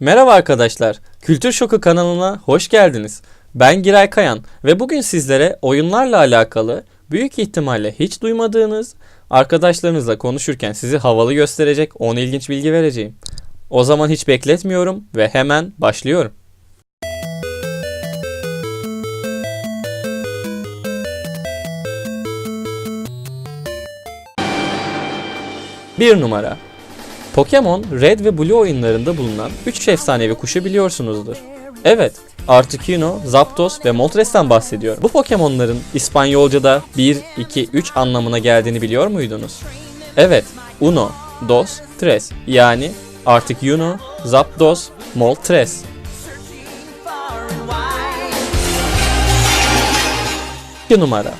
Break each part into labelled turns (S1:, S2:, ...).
S1: Merhaba arkadaşlar, Kültür Şoku kanalına hoş geldiniz. Ben Giray Kayan ve bugün sizlere oyunlarla alakalı büyük ihtimalle hiç duymadığınız, arkadaşlarınızla konuşurken sizi havalı gösterecek 10 ilginç bilgi vereceğim. O zaman hiç bekletmiyorum ve hemen başlıyorum. Bir numara. Pokemon Red ve Blue oyunlarında bulunan 3 efsanevi kuşu biliyorsunuzdur. Evet, Articuno, Zapdos ve Moltres'ten bahsediyor. Bu Pokemon'ların İspanyolca'da 1, 2, 3 anlamına geldiğini biliyor muydunuz? Evet, Uno, Dos, Tres yani Articuno, Zapdos, Moltres. 2 numara.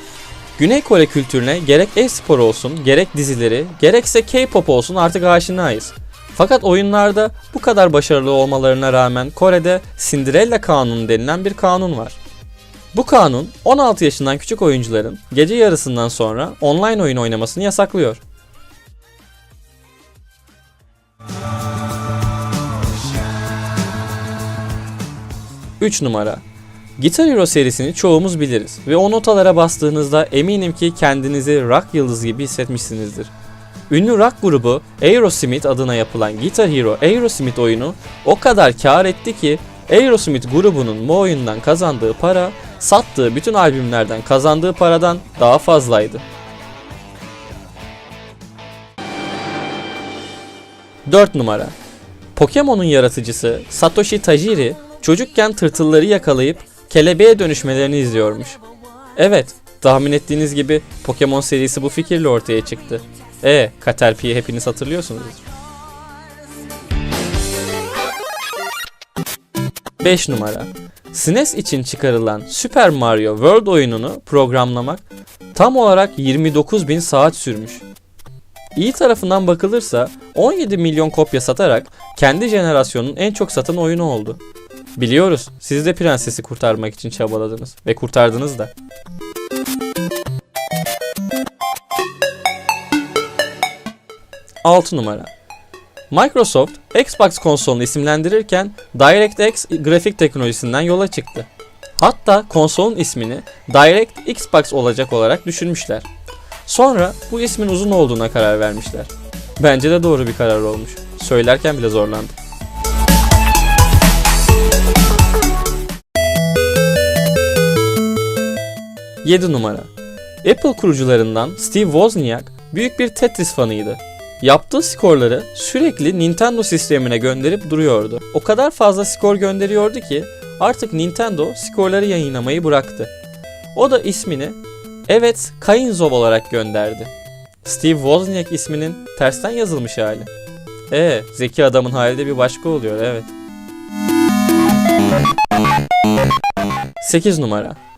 S1: Güney Kore kültürüne gerek e-spor olsun, gerek dizileri, gerekse K-pop olsun artık aşinayız. Fakat oyunlarda bu kadar başarılı olmalarına rağmen Kore'de Cinderella Kanunu denilen bir kanun var. Bu kanun 16 yaşından küçük oyuncuların gece yarısından sonra online oyun oynamasını yasaklıyor. Üç numara. Guitar Hero serisini çoğumuz biliriz ve o notalara bastığınızda eminim ki kendinizi rock yıldızı gibi hissetmişsinizdir. Ünlü rock grubu Aerosmith adına yapılan Guitar Hero Aerosmith oyunu o kadar kar etti ki Aerosmith grubunun bu oyundan kazandığı para sattığı bütün albümlerden kazandığı paradan daha fazlaydı. 4 numara Pokemon'un yaratıcısı Satoshi Tajiri çocukken tırtılları yakalayıp kelebeğe dönüşmelerini izliyormuş. Evet, tahmin ettiğiniz gibi Pokemon serisi bu fikirle ortaya çıktı. E, Caterpie'yi hepiniz hatırlıyorsunuzdur. 5 numara. SNES için çıkarılan Super Mario World oyununu programlamak tam olarak 29 bin saat sürmüş. İyi tarafından bakılırsa 17 milyon kopya satarak kendi jenerasyonun en çok satan oyunu oldu. Biliyoruz siz de prensesi kurtarmak için çabaladınız ve kurtardınız da. Altı numara. Microsoft Xbox konsolunu isimlendirirken DirectX grafik teknolojisinden yola çıktı. Hatta konsolun ismini Direct Xbox olacak olarak düşünmüşler. Sonra bu ismin uzun olduğuna karar vermişler. Bence de doğru bir karar olmuş. Söylerken bile zorlandım. 7 numara. Apple kurucularından Steve Wozniak büyük bir Tetris fanıydı. Yaptığı skorları sürekli Nintendo sistemine gönderip duruyordu. O kadar fazla skor gönderiyordu ki artık Nintendo skorları yayınlamayı bıraktı. O da ismini Evet Kainzov olarak gönderdi. Steve Wozniak isminin tersten yazılmış hali. E, zeki adamın hali de bir başka oluyor evet. 8 numara.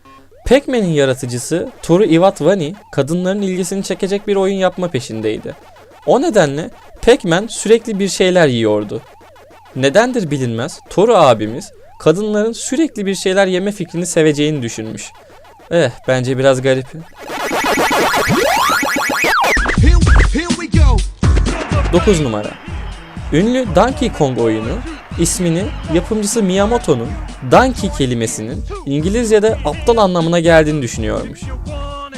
S1: Pac-Man'in yaratıcısı Toru Iwatani kadınların ilgisini çekecek bir oyun yapma peşindeydi. O nedenle Pac-Man sürekli bir şeyler yiyordu. Nedendir bilinmez Toru abimiz kadınların sürekli bir şeyler yeme fikrini seveceğini düşünmüş. Eh bence biraz garip.
S2: Here, here we go.
S1: 9 numara. Ünlü Donkey Kong oyunu ismini yapımcısı Miyamoto'nun donkey kelimesinin İngilizce'de aptal anlamına geldiğini düşünüyormuş.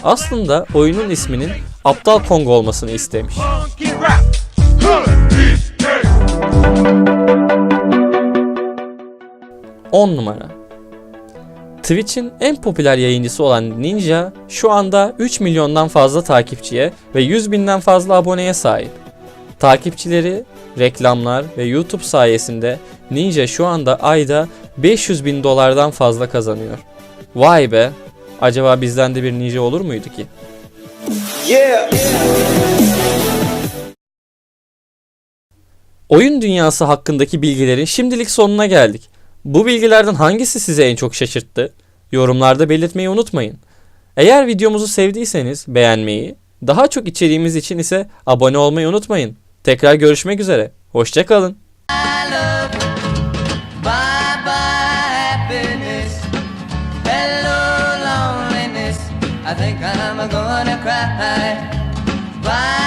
S1: Aslında oyunun isminin Aptal Kong olmasını istemiş. 10 numara. Twitch'in en popüler yayıncısı olan Ninja şu anda 3 milyondan fazla takipçiye ve 100 binden fazla aboneye sahip. Takipçileri, reklamlar ve YouTube sayesinde Ninja şu anda ayda 500 bin dolardan fazla kazanıyor. Vay be! Acaba bizden de bir ninja olur muydu ki? Oyun dünyası hakkındaki bilgilerin şimdilik sonuna geldik. Bu bilgilerden hangisi sizi en çok şaşırttı? Yorumlarda belirtmeyi unutmayın. Eğer videomuzu sevdiyseniz beğenmeyi, daha çok içeriğimiz için ise abone olmayı unutmayın. Tekrar görüşmek üzere. Hoşçakalın.
S3: Bye.